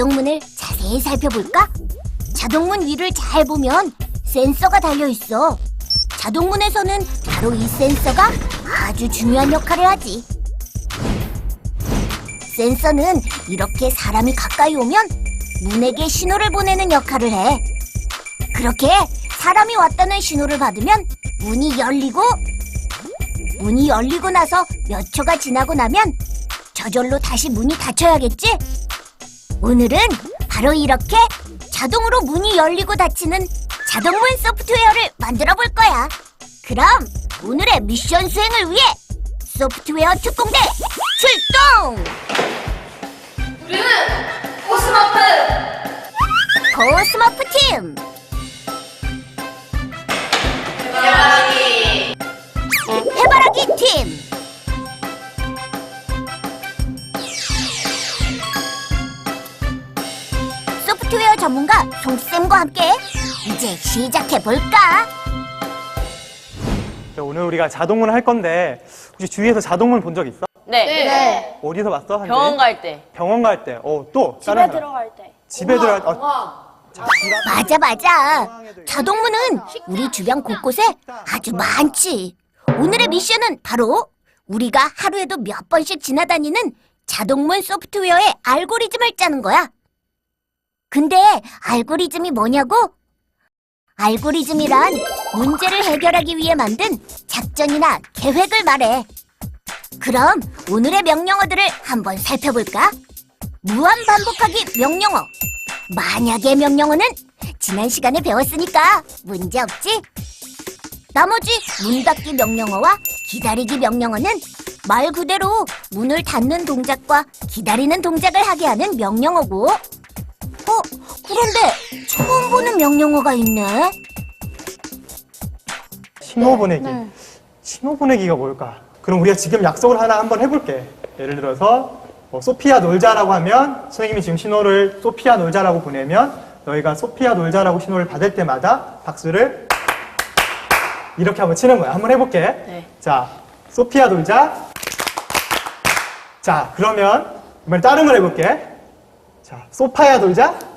자동문을 자세히 살펴볼까? 자동문 위를 잘 보면 센서가 달려 있어. 자동문에서는 바로 이 센서가 아주 중요한 역할을 하지. 센서는 이렇게 사람이 가까이 오면 문에게 신호를 보내는 역할을 해. 그렇게 사람이 왔다는 신호를 받으면 문이 열리고 문이 열리고 나서 몇 초가 지나고 나면 저절로 다시 문이 닫혀야겠지? 오늘은 바로 이렇게 자동으로 문이 열리고 닫히는 자동문 소프트웨어를 만들어 볼 거야. 그럼 오늘의 미션 수행을 위해 소프트웨어 특공대 출동! 우리는 코스모프 고스머프 팀! 대박이 해바라기 팀! 전문가 송쌤과 함께 이제 시작해 볼까? 자, 오늘 우리가 자동문을 할 건데 혹시 주위에서 자동문 본적 있어? 네. 네. 어디서 봤어? 한지? 병원 갈 때. 병원 갈 때. 어, 또 다른 집에 들어갈 때. 집에 들어갈 때. 어, 자, 맞아, 맞아. 자동문은 우리 주변 곳곳에 아주 많지. 오늘의 미션은 바로 우리가 하루에도 몇 번씩 지나다니는 자동문 소프트웨어의 알고리즘을 짜는 거야. 근데 알고리즘이 뭐냐고? 알고리즘이란 문제를 해결하기 위해 만든 작전이나 계획을 말해. 그럼 오늘의 명령어들을 한번 살펴볼까? 무한 반복하기 명령어. 만약의 명령어는 지난 시간에 배웠으니까 문제 없지? 나머지 문 닫기 명령어와 기다리기 명령어는 말 그대로 문을 닫는 동작과 기다리는 동작을 하게 하는 명령어고 어? 그런데 처음 보는 명령어가 있네 신호 보내기. 신호 보내기가 뭘까? 그럼 우리가 지금 약속을 하나 한번 해볼게. 예를 들어서 뭐 소피아 놀자라고 하면 선생님이 지금 신호를 소피아 놀자라고 보내면 너희가 소피아 놀자라고 신호를 받을 때마다 박수를 이렇게 한번 치는 거야. 한번 해볼게. 네. 자, 소피아 놀자. 자, 그러면 이번엔 다른 걸 해볼게. 자, 소파야 놀자.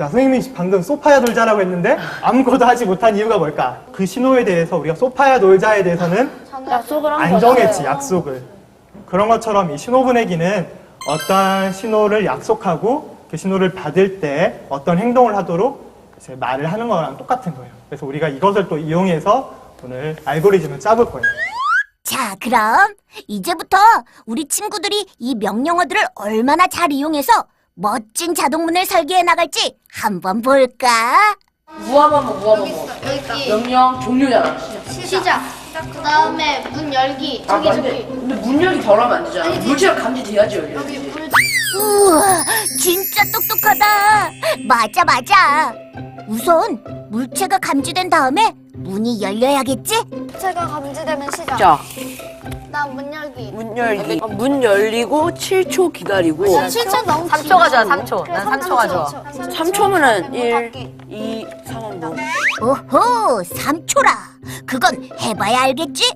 자, 선생님이 방금 소파야 놀자라고 했는데 아무것도 하지 못한 이유가 뭘까? 그 신호에 대해서 우리가 소파야 놀자에 대해서는 약속을 한안 정했지, 약속을. 그런 것처럼 이 신호 보내기는 어떤 신호를 약속하고 그 신호를 받을 때 어떤 행동을 하도록 이제 말을 하는 거랑 똑같은 거예요. 그래서 우리가 이것을 또 이용해서 오늘 알고리즘을 짜볼 거예요. 자, 그럼 이제부터 우리 친구들이 이 명령어들을 얼마나 잘 이용해서 멋진 자동문을 설계해 나갈지 한번 볼까? 무한반복. 여기 명령 종료잖아. 시작. 그 다음에 문 열기. 아, 맞네. 근데 문 열기 덜하면 안 되잖아. 물체가 감지돼야지. 여기 물 우와, 진짜 똑똑하다. 맞아, 맞아. 우선 물체가 감지된 다음에 문이 열려야겠지? 제가 감지되면 시작. 자, 나 문 열기. 문 열기. 어, 문 열리고 7초 기다리고 7초 너무 3초가 좋아, 3초. 난 3초가 좋아. 3초면은 1, 2, 3, 뭐. 오호, 3초라. 그건 해봐야 알겠지?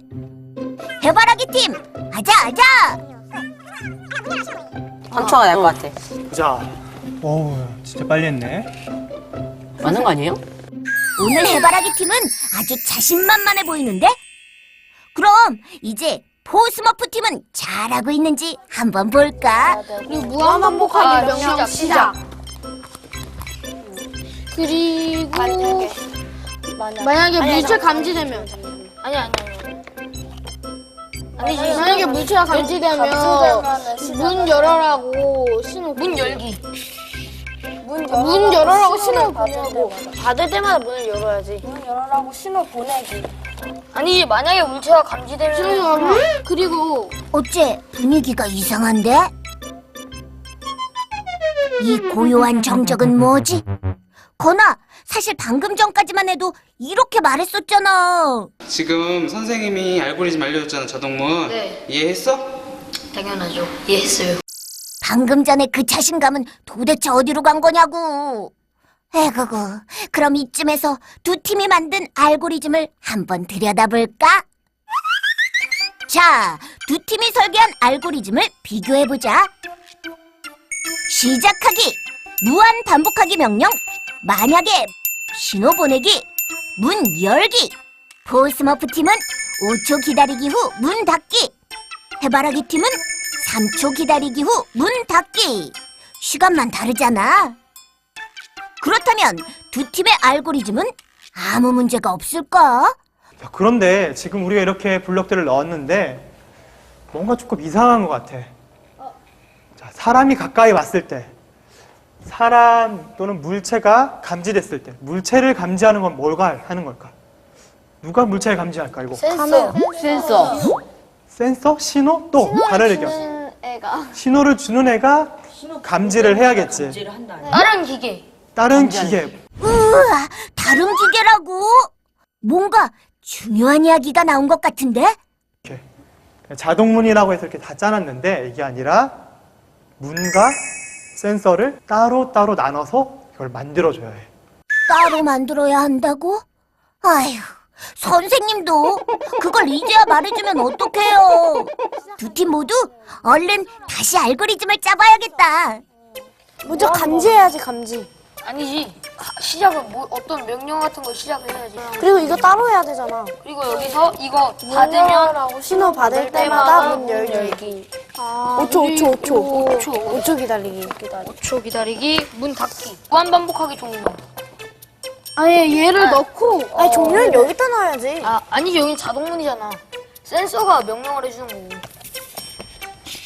해바라기 팀, 아자, 아자. 3초가 날 것 같아. 자, 어우, 진짜 빨리 했네. 맞는 거 아니에요? 오늘 해바라기 팀은 아주 자신만만해 보이는데? 그럼 이제 포스머프 팀은 잘하고 있는지 한번 볼까? 그리고 무한 반복하기 명령 시작. 그리고 만약에 물체 감지되면. 아니 아니 아니 아니지. 만약에 물체가 감지되면 문 열어라고 신호 문 열기. 문 열어라고 신호 보내고. 받을 때마다 문을 열어야지. 문 열어라고 신호 보내기 아니지 만약에 물체가 감지되면 그리고 어째 분위기가 이상한데? 이 고요한 정적은 뭐지? 건아, 사실 방금 전까지만 해도 이렇게 말했었잖아. 지금 선생님이 알고리즘 알려줬잖아 자동문 네. 이해했어? 당연하죠. 이해했어요. 방금 전에 그 자신감은 도대체 어디로 간 거냐고. 에그구, 그럼 이쯤에서 두 팀이 만든 알고리즘을 한번 들여다볼까? 자, 두 팀이 설계한 알고리즘을 비교해보자. 시작하기, 무한 반복하기 명령, 만약에 신호 보내기, 문 열기. 포스머프 팀은 5초 기다리기 후 문 닫기. 해바라기 팀은 3초 기다리기 후 문 닫기. 시간만 다르잖아. 그렇다면 두 팀의 알고리즘은 아무 문제가 없을까? 자, 그런데 지금 우리가 이렇게 블럭들을 넣었는데 뭔가 조금 이상한 것 같아. 자, 사람이 가까이 왔을 때, 사람 또는 물체가 감지됐을 때, 물체를 감지하는 건 뭘까 하는 걸까? 누가 물체를 감지할까? 이거 센서. 센서. 센서, 신호, 또 다른 의견. 신호를 주는 애가 감지를 해야겠지. 다른 기계. 다른 기계. 우와, 다른 기계라고? 뭔가 중요한 이야기가 나온 것 같은데? 이렇게 자동문이라고 해서 이렇게 다 짜놨는데 이게 아니라 문과 센서를 따로 따로 나눠서 이걸 만들어줘야 해. 따로 만들어야 한다고? 아휴, 선생님도 그걸 이제야 말해주면 어떡해요? 두 팀 모두 얼른 다시 알고리즘을 짜봐야겠다. 먼저 감지해야지 감지. 아니지. 하- 시작을 뭐 어떤 명령 같은 걸 시작을 해야지. 그리고 이거 따로 해야 되잖아. 그리고 여기서 이거 문 받으면 신호 받을 때마다 문 열기. 아, 5초 5초 5초 5초. 5초 기다리기. 5초 기다리기, 문 닫기. 무한 반복하기 종료. 아니 얘를 넣고 아니 종료는 여기다 넣어야지. 아 아니지 여긴 자동문이잖아. 센서가 명령을 해주는 거고.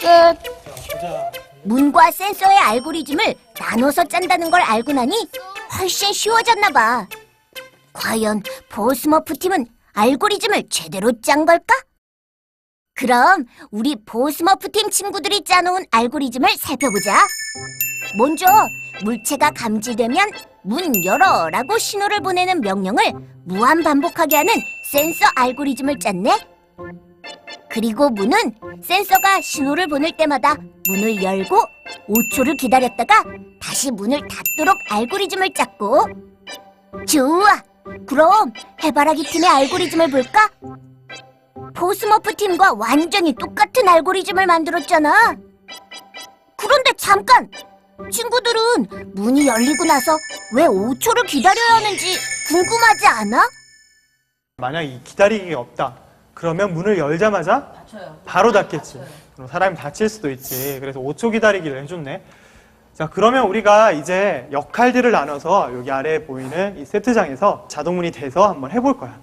끝. 문과 센서의 알고리즘을 나눠서 짠다는 걸 알고 나니 훨씬 쉬워졌나 봐. 과연 보스머프 팀은 알고리즘을 제대로 짠 걸까? 그럼 우리 보스머프 팀 친구들이 짜놓은 알고리즘을 살펴보자. 먼저 물체가 감지되면 문 열어라고 신호를 보내는 명령을 무한 반복하게 하는 센서 알고리즘을 짰네. 그리고 문은 센서가 신호를 보낼 때마다 문을 열고 5초를 기다렸다가 다시 문을 닫도록 알고리즘을 짰고 좋아 그럼 해바라기 팀의 알고리즘을 볼까? 보스머프 팀과 완전히 똑같은 알고리즘을 만들었잖아 그런데 잠깐 친구들은 문이 열리고 나서 왜 5초를 기다려야 하는지 궁금하지 않아? 만약 이 기다리기가 없다. 그러면 문을 열자마자 바로 닫겠지. 그럼 사람이 다칠 수도 있지. 그래서 5초 기다리기를 해줬네. 자, 그러면 우리가 이제 역할들을 나눠서 여기 아래에 보이는 이 세트장에서 자동문이 돼서 한번 해볼 거야.